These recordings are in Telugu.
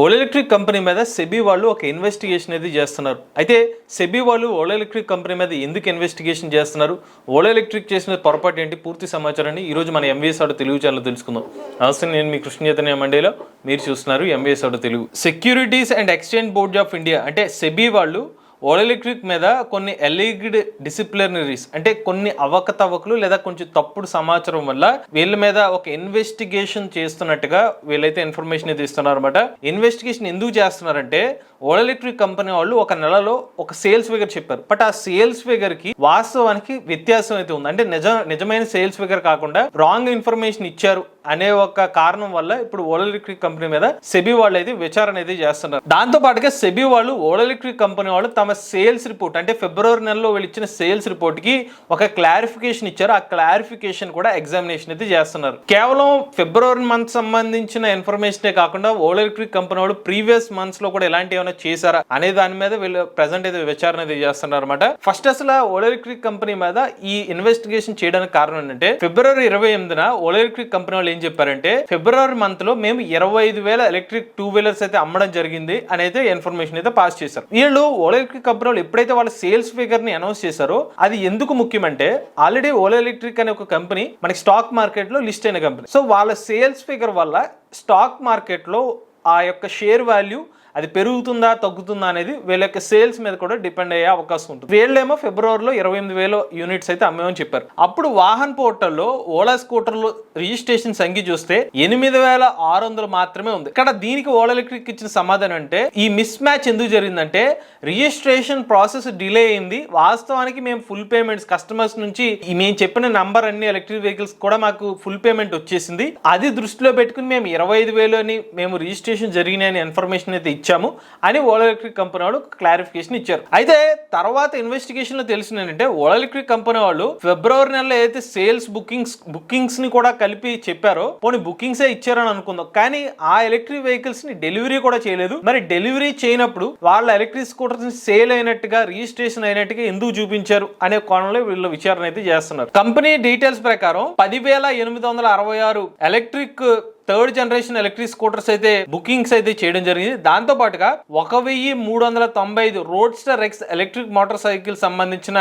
ఓల్ ఎలక్ట్రిక్ కంపెనీ మీద సెబీ వాళ్ళు ఒక ఇన్వెస్టిగేషన్ అయితే చేస్తున్నారు. అయితే సెబీ వాళ్ళు ఓల్ ఎలక్ట్రిక్ కంపెనీ మీద ఎందుకు ఇన్వెస్టిగేషన్ చేస్తున్నారు? ఓల్ ఎలక్ట్రిక్ చేసిన పొరపాటు ఏంటి? పూర్తి సమాచారాన్ని ఈరోజు మన ఎంవీఎస్ ఆడు తెలుగు ఛానల్ తెలుసుకుందాం. నమస్తే నేను మీ కృష్ణచేతనే మండేలో. మీరు చూస్తున్నారు ఎంవీఎస్ ఆడు Telugu. Securities and exchange board of India అంటే సెబీ వాళ్ళు ఓలా మీద కొన్ని ఎలిగ్డ్ డిసిప్లినరీస్ అంటే కొన్ని అవకతవకలు లేదా కొంచెం తప్పుడు సమాచారం వల్ల వీళ్ళ మీద ఒక ఇన్వెస్టిగేషన్ చేస్తున్నట్టుగా వీళ్ళైతే ఇన్ఫర్మేషన్ అయితే ఇస్తున్నారు అనమాట ఇన్వెస్టిగేషన్ ఎందుకు చేస్తున్నారంటే ఓలా కంపెనీ వాళ్ళు ఒక నెలలో ఒక సేల్స్ ఫిగర్ చెప్పారు. బట్ ఆ సేల్స్ ఫిగర్కి వాస్తవానికి వ్యత్యాసం అయితే ఉంది. అంటే నిజ నిజమైన సేల్స్ ఫిగర్ కాకుండా రాంగ్ ఇన్ఫర్మేషన్ ఇచ్చారు అనే ఒక కారణం వల్ల ఇప్పుడు ఓలా కంపెనీ మీద సెబీ వాళ్ళు అయితే విచారణ అయితే చేస్తున్నారు. దాంతో పాటుగా సెబీ వాళ్ళు ఓలా కంపెనీ వాళ్ళు తమ సేల్స్ రిపోర్ట్ అంటే ఫిబ్రవరి నెలలో వీళ్ళు ఇచ్చిన సేల్స్ రిపోర్ట్కి ఒక క్లారిఫికేషన్ ఇచ్చారు. ఆ క్లారిఫికేషన్ కూడా ఎగ్జామినేషన్ అయితే చేస్తున్నారు. కేవలం ఫిబ్రవరి మంత్ సంబంధించిన ఇన్ఫర్మేషనే కాకుండా ఓల్ ఎలక్ట్రిక్ కంపెనీ వాళ్ళు ప్రీవియస్ మంత్స్లో కూడా ఎలాంటి ఏమైనా చేశారా అనే దాని మీద వీళ్ళు ప్రజెంట్ అయితే విచారణ అయితే చేస్తున్నారు అనమాట ఫస్ట్ అసలు ఓలా ఎలక్ట్రిక్ కంపెనీ మీద ఈ ఇన్వెస్టిగేషన్ చేయడానికి కారణం ఏంటంటే ఫిబ్రవరి ఇరవై ఎనిమిదిన ఓలా ఎలక్ట్రిక్ కంపెనీ వాళ్ళు ఏం చెప్పారంటే ఫిబ్రవరి మంత్లో మేము ఇరవై ఐదు వేల ఎలక్ట్రిక్ టూ వీలర్స్ అయితే అమ్మడం జరిగింది అని అయితే ఇన్ఫర్మేషన్ అయితే పాస్ చేశారు. వీళ్ళు ఓలా ఎలక్ట్రిక్ కంపెనీ ఎప్పుడైతే వాళ్ళ సేల్స్ ఫిగర్ని అనౌన్స్ చేశారో అది ఎందుకు ముఖ్యమంటే ఆల్రెడీ ఓలా ఎలక్ట్రిక్ అనే ఒక కంపెనీ మనకి స్టాక్ మార్కెట్లో లిస్ట్ అయిన కంపెనీ. సో వాళ్ళ సేల్స్ ఫిగర్ వల్ల స్టాక్ మార్కెట్లో ఆ యొక్క షేర్ వాల్యూ అది పెరుగుతుందా తగ్గుతుందా అనేది వీళ్ళ యొక్క సేల్స్ మీద కూడా డిపెండ్ అయ్యే అవకాశం ఉంటుంది. వీళ్ళేమో ఫిబ్రవరిలో ఇరవై ఎనిమిది వేల యూనిట్స్ అయితే అమ్మేమని చెప్పారు. అప్పుడు వాహన్ పోర్టల్లో ఓలా స్కూటర్లో రిజిస్ట్రేషన్ సంఖ్య చూస్తే ఎనిమిది వేల ఆరు వందలు మాత్రమే ఉంది. ఇక్కడ దీనికి ఓలా ఎలక్ట్రిక్ ఇచ్చిన సమాధానం అంటే ఈ మిస్ మ్యాచ్ ఎందుకు జరిగిందంటే రిజిస్ట్రేషన్ ప్రాసెస్ డిలే అయింది. వాస్తవానికి మేము ఫుల్ పేమెంట్స్ కస్టమర్స్ నుంచి మేము చెప్పిన నంబర్ అన్ని ఎలక్ట్రిక్ వెహికల్స్ కూడా మాకు ఫుల్ పేమెంట్ వచ్చేసింది. అది దృష్టిలో పెట్టుకుని మేము ఇరవై ఐదు వేలు అని మేము రిజిస్ట్రేషన్ జరిగినాయని ఇన్ఫర్మేషన్ అయితే ఇచ్చాము అని ఓలా ఎలక్ట్రిక్ కంపెనీ వాళ్ళు క్లారిఫికేషన్ ఇచ్చారు. అయితే తర్వాత ఇన్వెస్టిగేషన్లో తెలిసింది ఏంటంటే ఓలా ఎలక్ట్రిక్ కంపెనీ వాళ్ళు ఫిబ్రవరి నెలలో అయితే సేల్స్ బుకింగ్స్ బుకింగ్స్ని కూడా కలిపి చెప్పారో పోనీ బుకింగ్స్ ఏ ఇచ్చారని అనుకుందాం. కానీ ఆ ఎలక్ట్రిక్ వెహికల్స్ని డెలివరీ కూడా చేయలేదు. మరి డెలివరీ చేయనప్పుడు వాళ్ళ ఎలక్ట్రిక్ స్కూటర్స్ సేల్ అయినట్టుగా రిజిస్ట్రేషన్ అయినట్టుగా ఎందుకు చూపించారు అనే కోణంలో వీళ్ళు విచారణ అయితే చేస్తున్నారు. కంపెనీ డీటెయిల్స్ ప్రకారం పదివేల ఎనిమిది వందల అరవై ఆరు electric third generation electric scooters అయితే బుకింగ్స్ అయితే చేయడం జరిగింది. దాంతో పాటుగా ఒక వెయ్యి మూడు వందల తొంభై ఐదు roadster X electric motor cycle సంబంధించిన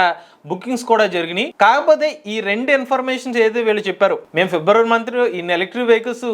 బుకింగ్స్ కూడా జరిగినాయి. కాకపోతే ఈ రెండు ఇన్ఫర్మేషన్స్ ఏదైతే వీళ్ళు చెప్పారు మేము ఫిబ్రవరి మంత్ ఇన్ని ఎలక్ట్రిక్ వెహికల్స్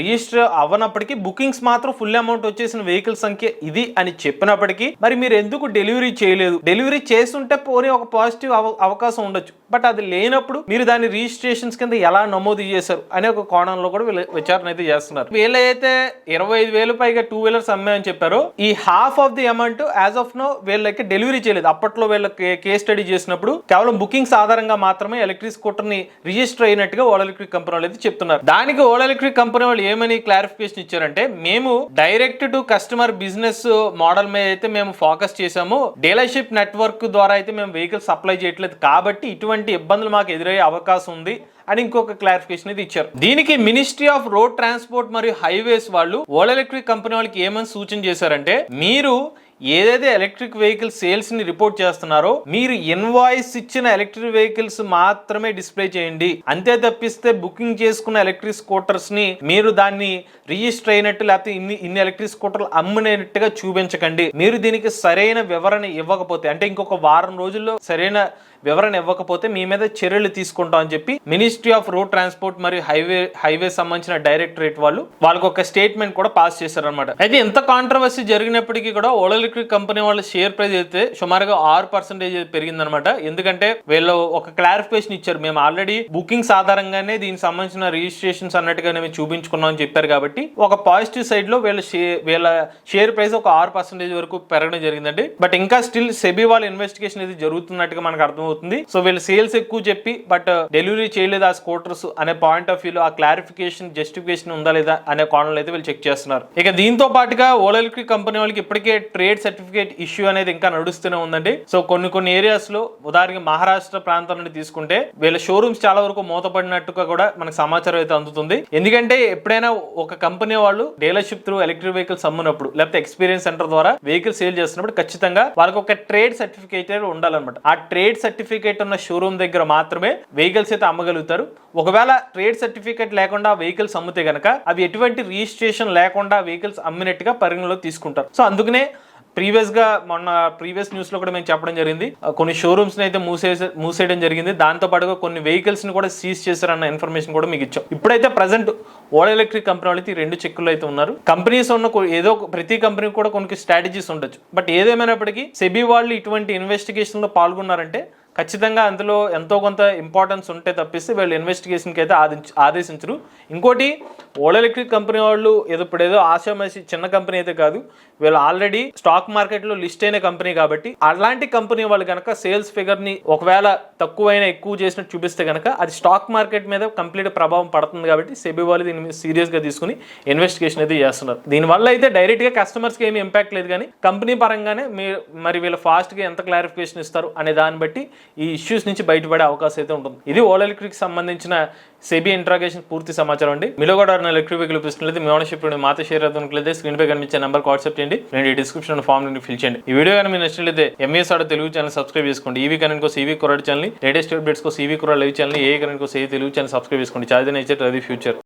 రిజిస్టర్ అవ్వనప్పటికీ బుకింగ్స్ మాత్రం ఫుల్ అమౌంట్ వచ్చేసిన వెహికల్ సంఖ్య ఇది అని చెప్పినప్పటికీ మరి మీరు ఎందుకు డెలివరీ చేయలేదు? డెలివరీ చేస్తుంటే పోనీ ఒక పాజిటివ్ అవకాశం ఉండొచ్చు. బట్ అది లేనప్పుడు మీరు దాని రిజిస్ట్రేషన్స్ కింద ఎలా నమోదు చేశారు అనే ఒక కోణంలో కూడా విచారణ అయితే చేస్తున్నారు. వీళ్ళైతే ఇరవై ఐదు వేలు పైగా టూ వీలర్స్ అమ్మాయని చెప్పారు. ఈ half of the amount as of now వీళ్ళకి డెలివరీ చేయలేదు. అప్పట్లో వీళ్ళకి కేస్ స్టడీ చేసినప్పుడు కేవలం బుకింగ్స్ ఆధారంగా మాత్రమే ఎలక్ట్రిక్ స్కూటర్ని రిజిస్టర్ అయినట్టుగా ఓలా ఎలక్ట్రిక్ కంపెనీ వాళ్ళు అయితే చెప్తున్నారు. దానికి ఓలా ఎలక్ట్రిక్ కంపెనీ వాళ్ళు ఏమని క్లారిఫికేషన్ ఇచ్చారంటే మేము direct to customer business model మీద అయితే మేము ఫోకస్ చేసాము డీలర్షిప్ నెట్వర్క్ ద్వారా అయితే మేము వెహికల్ సప్లై చేయట్లేదు. కాబట్టి ఇటువంటి ఇబ్బందులు మాకు ఎదురయ్యే అవకాశం ఉంది. అని ఇంకొక క్లారిఫికేషన్ అయితే ఇచ్చారు. దీనికి మినిస్ట్రీ ఆఫ్ రోడ్ ట్రాన్స్పోర్ట్ మరియు హైవేస్ వాళ్ళు ఓలా ఎలక్ట్రిక్ కంపెనీ వాళ్ళకి ఏమని సూచన చేశారంటే మీరు ఏదైతే ఎలక్ట్రిక్ వెహికల్ సేల్స్ని రిపోర్ట్ చేస్తున్నారో మీరు ఇన్వాయిస్ ఇచ్చిన ఎలక్ట్రిక్ వెహికల్స్ మాత్రమే డిస్ప్లే చేయండి. అంతే తప్పిస్తే బుకింగ్ చేసుకున్న ఎలక్ట్రిక్ స్కూటర్స్ని మీరు దాన్ని రిజిస్టర్ అయినట్టు లేకపోతే ఇన్ని ఇన్ని ఎలక్ట్రిక్ స్కూటర్లు అమ్మినట్టుగా చూపించకండి. మీరు దీనికి సరైన వివరణ ఇవ్వకపోతే అంటే ఇంకొక వారం రోజుల్లో సరైన వివరణ ఇవ్వకపోతే మీ మీద చర్యలు తీసుకుంటాం అని చెప్పి మినిస్ట్రీ ఆఫ్ రోడ్ ట్రాన్స్పోర్ట్ మరియు హైవే హైవే సంబంధించిన డైరెక్టరేట్ వాళ్ళు వాళ్ళకి ఒక స్టేట్మెంట్ కూడా పాస్ చేశారనమాట అయితే ఎంత కాంట్రవర్సీ జరిగినప్పటికీ కూడా ఓలా ఎలక్ట్రిక్ కంపెనీ వాళ్ళ షేర్ ప్రైస్ అయితే సుమారుగా ఆరు పర్సెంటేజ్ పెరిగిందనమాట ఎందుకంటే వీళ్ళు ఒక క్లారిఫికేషన్ ఇచ్చారు. మేము ఆల్రెడీ బుకింగ్స్ ఆధారంగానే దీనికి సంబంధించిన రిజిస్ట్రేషన్స్ అన్నట్టుగా మేము చూపించుకున్నాం అని చెప్పారు కాబట్టి ఒక పాజిటివ్ సైడ్లో వీళ్ళ షేర్ వీళ్ళ షేర్ ప్రైస్ ఒక ఆరు పర్సెంటేజ్ వరకు పెరగడం జరిగిందండి. బట్ ఇంకా స్టిల్ సెబీ వాళ్ళ ఇన్వెస్టిగేషన్ అయితే జరుగుతున్నట్టుగా మనకు అర్థమవుతుంది. సో వీళ్ళు సేల్స్ ఎక్కువ చెప్పి బట్ డెలివరీ చేయలేదు ఆ స్కూటర్స్ అనే పాయింట్ ఆఫ్ వ్యూలో ఆ క్లారిఫికేషన్ జస్టిఫికేషన్ ఉందా లేదా అనే కోణంలో అయితే వీళ్ళు చెక్ చేస్తున్నారు. ఇక దీంతో పాటుగా ఓలా ఎలక్ట్రిక్ కంపెనీ వాళ్ళకి ఇప్పటికే ట్రేడ్ సర్టిఫికేట్ ఇష్యూ అనేది ఇంకా నడుస్తూనే ఉందండి. సో కొన్ని కొన్ని ఏరియాస్లో ఉదాహరణకి మహారాష్ట్ర ప్రాంతం నుండి తీసుకుంటే వీళ్ళ షోరూమ్స్ చాలా వరకు మూతపడినట్టుగా కూడా మనకు సమాచారం అయితే అందుతుంది. ఎందుకంటే ఎప్పుడైనా ఒక కంపెనీ వాళ్ళు డీలర్షిప్ త్రూ ఎలక్ట్రిక్ వెహికల్స్ అమ్మునప్పుడు లేకపోతే ఎక్స్పీరియన్స్ సెంటర్ ద్వారా వెహికల్ సేల్ చేస్తున్నప్పుడు ఖచ్చితంగా వాళ్ళకి ఒక ట్రేడ్ సర్టిఫికేట్ ఉండాలన్నమాట. ఆ ట్రేడ్ సర్టిఫికేట్ సర్టిఫికేట్ ఉన్న షోరూమ్ దగ్గర మాత్రమే వెహికల్స్ అయితే అమ్మగలుగుతారు. ఒకవేళ ట్రేడ్ సర్టిఫికేట్ లేకుండా వెహికల్స్ అమ్మితే గనక అవి ఎటువంటి రిజిస్ట్రేషన్ లేకుండా వెహికల్స్ అమ్మినట్టుగా పరిగణలో తీసుకుంటారు. సో అందుకనే ప్రీవియస్గా మొన్న ప్రీవియస్ న్యూస్లో కూడా మేము చెప్పడం జరిగింది. ఆ, కొన్ని షోరూమ్స్ని అయితే మూసేసే మూసేయడం జరిగింది. దాంతో పాటుగా కొన్ని వెహికల్స్ని కూడా సీజ్ చేశారన్న ఇన్ఫర్మేషన్ కూడా మీకు ఇచ్చాం. ఇప్పుడైతే ప్రజెంట్ ఓలా ఎలక్ట్రిక్ కంపెనీ వాళ్ళకి రెండు చెక్కులు అయితే ఉన్నారు. కంపెనీస్ ఉన్న ఏదో ఒక- ప్రతి కంపెనీ కూడా కొన్ని స్ట్రాటజీస్ ఉండొచ్చు. బట్ ఏదేమైనప్పటికీ సెబీ వాళ్ళు ఇటువంటి ఇన్వెస్టిగేషన్లో పాల్గొన్నారంటే ఖచ్చితంగా అందులో ఎంతో కొంత ఇంపార్టెన్స్ ఉంటే తప్పిస్తే వీళ్ళు ఇన్వెస్టిగేషన్కి అయితే ఆదించ ఆదేశించరు. ఇంకోటి ఓలా ఎలక్ట్రిక్ కంపెనీ వాళ్ళు ఏదో ఇప్పుడు ఏదో ఆశామసి చిన్న కంపెనీ అయితే కాదు వీళ్ళు ఆల్రెడీ స్టాక్ మార్కెట్లో లిస్ట్ అయిన కంపెనీ కాబట్టి అలాంటి కంపెనీ వాళ్ళు కనుక సేల్స్ ఫిగర్ని ఒకవేళ తక్కువైనా ఎక్కువ చేసినట్టు చూపిస్తే కనుక అది స్టాక్ మార్కెట్ మీద కంప్లీట్ ప్రభావం పడుతుంది కాబట్టి సెబీ వాళ్ళు దీన్ని సీరియస్గా తీసుకుని ఇన్వెస్టిగేషన్ అయితే చేస్తున్నారు. దీనివల్ల అయితే డైరెక్ట్గా కస్టమర్స్కి ఏమి ఇంపాక్ట్ లేదు కానీ కంపెనీ పరంగానే మీరు మరి వీళ్ళు ఫాస్ట్గా ఎంత క్లారిఫికేషన్ ఇస్తారు అనే దాన్ని బట్టి ఈ ఇష్యూస్ నుంచి బయటపడే అవకాశం అయితే ఉంటుంది. ఇది ఓలా ఎలక్ట్రిక్ సంబంధించిన సెబీ ఇంట్రాగేషన్ పూర్తి సమాచారం అండి. మీలో కూడా ఎలక్ట్రిక్ వెహికల్ ఇప్పిస్తున్నట్లయితే మీ ఓనర్షిప్ మాతో షేర్ అవుతున్నట్లయితే స్క్రీన్ పై కనిపించే నెంబర్ వాట్సాప్ చేయండి. నేను ఈ డిస్క్రిప్షన్ ఫామ్ నుండి ఫిల్ చేయండి. ఈ వీడియో కానీ మీరు నచ్చినట్లయితే ఎంఎస్ ఆడ తెలుగు ఛానల్ సబ్స్క్రైబ్ చేసుకోండి. ఈవీ కరెంట్ కోసం ఈవీ కొరడ్ ఛానల్ లేటెస్ట్ అప్డేట్స్ కోసం ఈవీ కొరడ్ లైవ్ ఛానల్ ఏ కరెంట్ కోసం ఏ తెలుగు ఛానల్ సబ్స్క్రైబ్ చేసుకోండి. చార్జన్ నేచర్ రవి ఫ్యూచర్